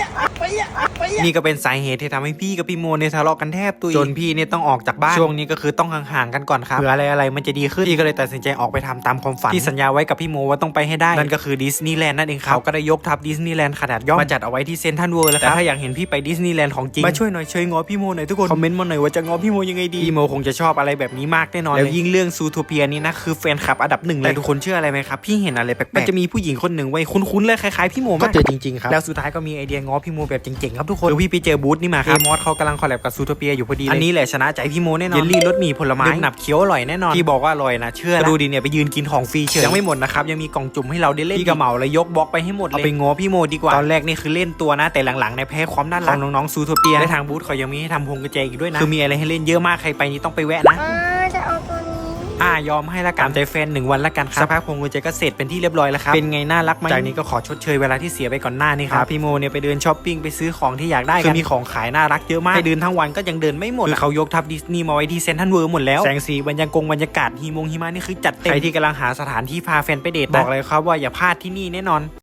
Yeah. นี่ก็เป็นสาเหตุที่ทำให้พี่กับพี่โมเนี่ยทะเลาะกันแทบตุยจนพี่เนี่ยต้องออกจากบ้านช่วงนี้ก็คือต้องห่างๆกันก่อนครับเผื่ออะไรอะไรๆมันจะดีขึ้นพี่ก็เลยตัดสินใจออกไปทำตามความฝันที่สัญญาไว้กับพี่โมว่าต้องไปให้ได้นั่นก็คือดิสนีย์แลนด์นั่นเองครับเขาก็ได้ยกทัพดิสนีย์แลนด์ขนาดย่อมมาจัดเอาไว้ที่เซนทรัลเวิลด์แล้วครับแต่ถ้าอยากเห็นพี่ไปดิสนีย์แลนด์ของจริงมาช่วยหน่อยช่วยงอพี่โมหน่อยทุกคนคอมเมนต์มาหน่อยว่าจะงอพี่โมยังไงดีพี่โมคงจะชอบอะไรแบบนี้มากแน่นอนแล้วยิ่งเรื่องซูโทเปียนี่นะคือแฟนคลับอันดับหนึ่งเลยแต่ทุกคนเชื่ออะไรไหมครับพี่เห็นอะไรแปลกๆมันจะมีผู้หญิงคนหนึ่งไว้ยคุ้นๆเลยคล้ายๆพี่โมมากก็เจอจริงๆครับแล้วสุดท้ายก็มีไอเดียง้อพี่โมแบบเจ๋งๆครับทุกคนคือพี่ไปเจอบูธนี่มาครับเอมอสเขากำลังคอลแลบกับซูโทเปียอยู่พอดีเลยอันนี้แหละชนะใจพี่โมแน่นอนเยลลี่รสหมี่ผลไม้หนับเคี้ยวอร่อยแน่นอนพี่บอกว่าอร่อยนะเชื่อดูดิเนี่ยไปยืนกินของฟรีเฉยยังไม่หมดนะครับยังมีกล่องจุ่มให้เราได้เล่นพี่กระเหมาเลยยกบล็อกไปให้หมดเลยเอาไปง้อพี่โมดีกว่าตอนแรกนี่คือเล่นตัวนะแต่หลังๆในยแพ้ความน่ารักของน้องๆซูโทเปียและทางบูธเขายังมีให้ทำพวงกุญแจอีกด้วยนะคือมีอะไรให้เล่นเยอะมากใครไปนี่ต้องไปแวะนะ อ่ายอมให้ละกันตามใจแฟนหนึ่งวันละกันครับสักพักพวงกุญแจก็เสร็จเป็นที่เรียบร้อยแล้วครับเป็นไงน่ารักไหมจากนี้ก็ขอชดเชยเวลาที่เสียไปก่อนหน้านี้ครับพี่โมเนี่ยไปเดินช้อปปิ้งไปซื้อของที่อยากได้คือมีของขายน่ารักเยอะมากให้เดินทั้งวันก็ยังเดินไม่หมดคือเขายกทัพดิสนีย์มาไว้ที่เซนทรัลเวิร์หมดแล้วแสงสีบรรยากงบรรยากาศหิมงหิมะนี่คือจัดเต็มใครที่กำลังหาสถานที่พาแฟนไปเดทบอกเลยครับว่าอย่าพลาดที่นี่แน่นอน